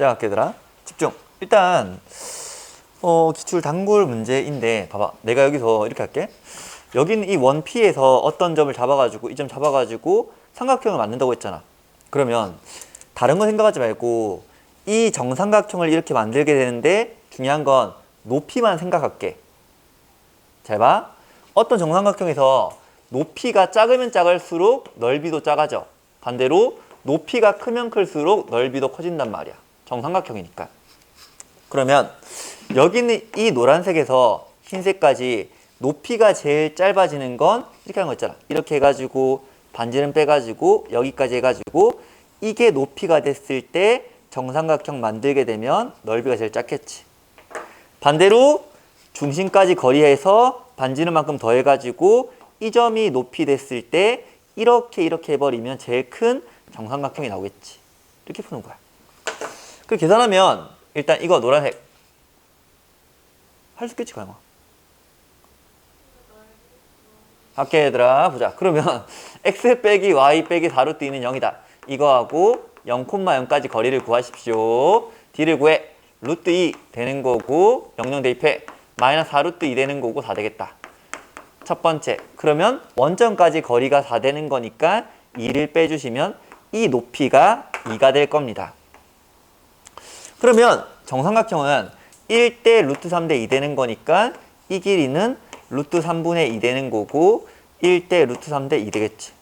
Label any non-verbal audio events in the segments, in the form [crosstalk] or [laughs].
시작할게 얘들아 집중 일단 어, 기출 단골 문제인데 봐봐 내가 여기서 이렇게 할게 여기는 이 원피에서 어떤 점을 잡아가지고 이 점 잡아가지고 삼각형을 만든다고 했잖아 그러면 다른 거 생각하지 말고 이 정삼각형을 이렇게 만들게 되는데 중요한 건 높이만 생각할게 잘 봐. 어떤 정삼각형에서 높이가 작으면 작을수록 넓이도 작아져. 반대로 높이가 크면 클수록 넓이도 커진단 말이야. 정삼각형이니까. 그러면 여기는 이 노란색에서 흰색까지 높이가 제일 짧아지는 건 이렇게 하는 거 있잖아. 이렇게 해가지고 반지름 빼가지고 여기까지 해가지고 이게 높이가 됐을 때 정삼각형 만들게 되면 넓이가 제일 작겠지. 반대로 중심까지 거리해서 반지름만큼 더해가지고 이 점이 높이 됐을 때 이렇게 이렇게 해버리면 제일 큰 정삼각형이 나오겠지. 이렇게 푸는 거야. 그 계산하면 일단 이거 노란색 할 수 있겠지 가영아. 할게 얘들아 보자. 그러면 [laughs] x 빼기 y 빼기 4루트 2는 0이다. 이거하고 0,0까지 거리를 구하십시오. d를 구해. 루트 2 되는 거고 00 대입해. 마이너스 4루트 2 되는 거고 4 되겠다. 첫 번째. 그러면 원점까지 거리가 4 되는 거니까 2를 빼주시면 이 높이가 2가 될 겁니다. 그러면 정삼각형은 1대 루트 3 대 2 되는 거니까 이 길이는 루트 3분의 2 되는 거고 1대 루트 3 대 2 되겠지.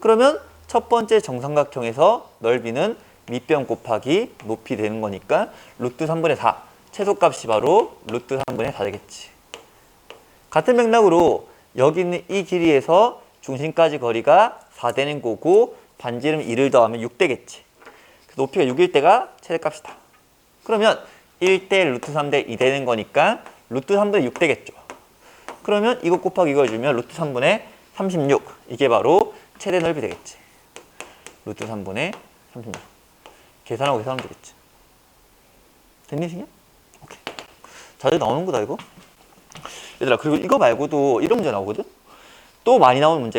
그러면 첫 번째 정삼각형에서 넓이는 밑변 곱하기 높이 되는 거니까 루트 3분의 4 최소값이 바로 루트 3분의 4 되겠지. 같은 맥락으로 여기 있는 이 길이에서 중심까지 거리가 4 되는 거고 반지름 2를 더하면 6 되겠지. 그 높이가 6일 때가 최대값이다. 그러면 1대 루트 3대 2 되는 거니까 루트 3분의 6 되겠죠. 그러면 이거 곱하기 이거 해주면 루트 3분의 36 이게 바로 최대 넓이 되겠지. 루트 3분의 36 계산하고 계산하면 되겠지. 됐니 신이야? 오케이. 자주 나오는 거다 이거. 얘들아 그리고 이거 말고도 이런 문제 나오거든. 또 많이 나오는 문제.